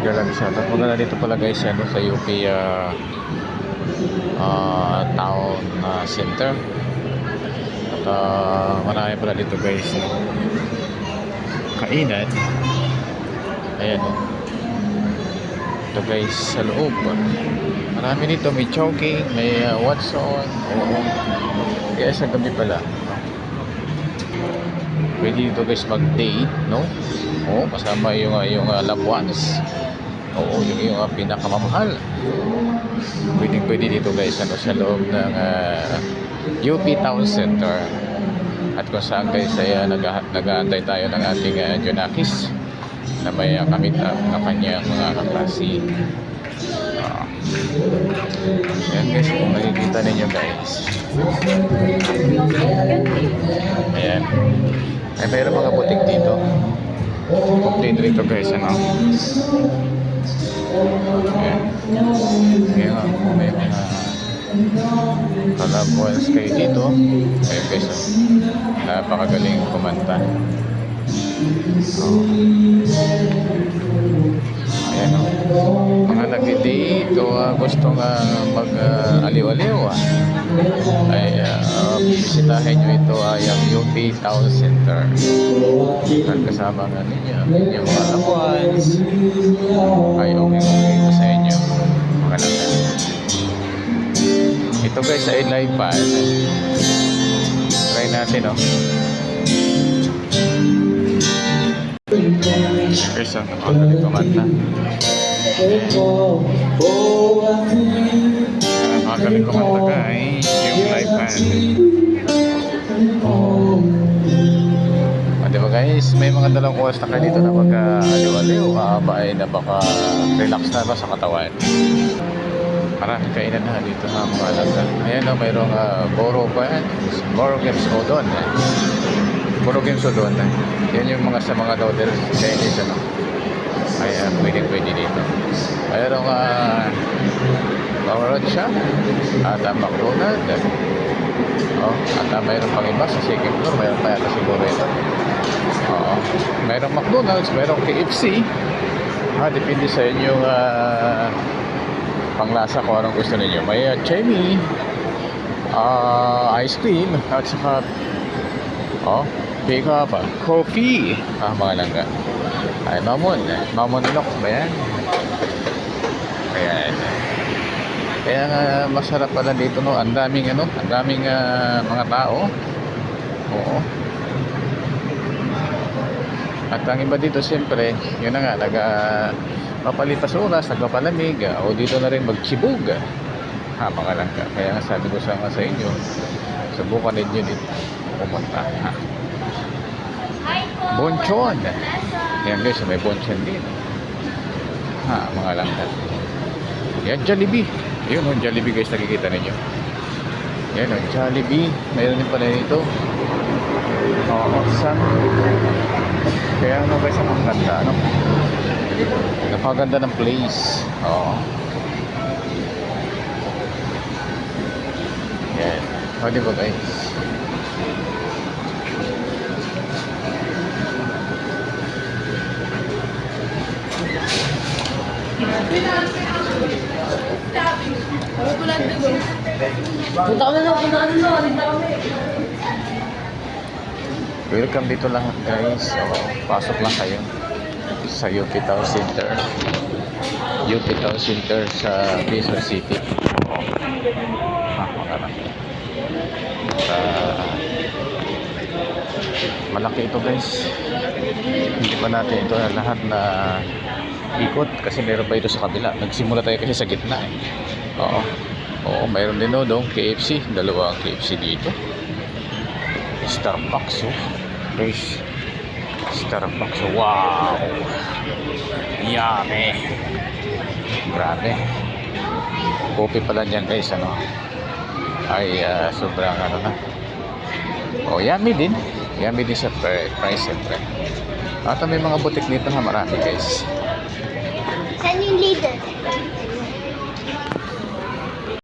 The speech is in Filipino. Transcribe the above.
Galanzada. Maganda dito pala guys ano, sa UP ah, ah, Town ah, Center. At ah, marami pala dito guys. No? Kainan. Ayan o. Ito guys sa loob. Marami dito. May choking, may uh, what's on. Oo. Kaya sa gabi pala. Pwede dito guys mag-date, no? Oo, kasama yung, uh, yung uh, loved ones. Oo, yung, yung uh, pinakamamahal. Pwede pwede dito guys ano, sa loob ng uh, UP Town Center. At kung saan guys ay uh, nag nag-aantay tayo ng ating uh, Junakis na may uh, kamit na kanyang mga kaklase. Ah. Yan guys, kung nakikita ninyo guys. Ayan. Ay, mayroon mga butik dito. Complete rito guys, ano? Ayan. Nga, kung may mga kalabwans kayo dito. Guys, oh. napakagaling kumanta. Oh. Ayan o. Mga nag-date o uh, gustong uh, mag-aliw-aliw ah. ay uh, bisitahin nyo ito ay ang UP Town Center. At kasama nga ninyo yung mga ones. Ay okay okay ito sa inyo. Mga lang. Ito guys ay live pad. Try natin oh. Guys, ang napakagaling kumanta. Napakagaling kumanta guys. Yung live band. O, diba guys, may mga dalawang oras na kayo dito na mag-aliw-aliw. Kaaba ay napaka-relax na ba sa katawan. Maraming kainan na dito ha, mga alaga. Ayan o, mayroong uh, Boro pa yan. Boro Games o doon. Eh. Boro Games o doon. Eh. Yan yung mga sa mga noodles. Chinese ano. Ay, uh, pwede pwede dito. Mayroong uh, Power siya. At uh, McDonald. Oh, at uh, mayroon pang iba sa second floor. Mayroon pa yata siguro ito. Oo. Mayroong McDonald's, mayroong KFC. Ha, depende sa inyong uh, panglasa kung anong gusto ninyo. May uh, chemi, uh, ice cream, at saka oh, pick up, uh, coffee. Ah, mga langga. Ay, mamon. Mamon lock ba yan? Ayan. Kaya nga masarap pala dito no. Ang daming ano, ang daming ah, mga tao. Oo. At ang iba dito siyempre, yun na nga, nag uh, mapalipas oras, nagpapalamig, ah, o dito na rin magchibug. Ha, mga langka. Kaya nga sabi ko sa sa inyo, subukan ninyo dito pumunta. Ha. Bonchon. Yan guys, may bonchon din. Ha, mga langka. Yan, Jollibee. Yun, oh, Jollibee guys, nakikita ninyo. Yan, oh, Jollibee. Mayroon din pala nito. Oo, sa kaya ano guys, ang ganda, ano? Napakaganda ng place. Oo. Yan. O, di ba guys? Punta ko na lang, punta ka na lang, punta kami. Welcome dito lang guys. So, pasok lang kayo sa UP Town Center. UP Town Center sa Quezon City. Ah, makarang. Sa malaki ito guys. Hindi pa natin ito lahat na ikot kasi meron pa ito sa kabila. Nagsimula tayo kasi sa gitna eh. Oo. Oo, mayroon din no, dong KFC. Dalawa ang KFC dito. Starbucks oh. Guys. Starbucks. Wow. Yummy. Grabe. Coffee pala dyan guys ano. Ay ah, sobrang ano na. Oh, yummy din. Yummy din pri- price siyempre. At may mga butik dito na marami guys. Saan yung leader?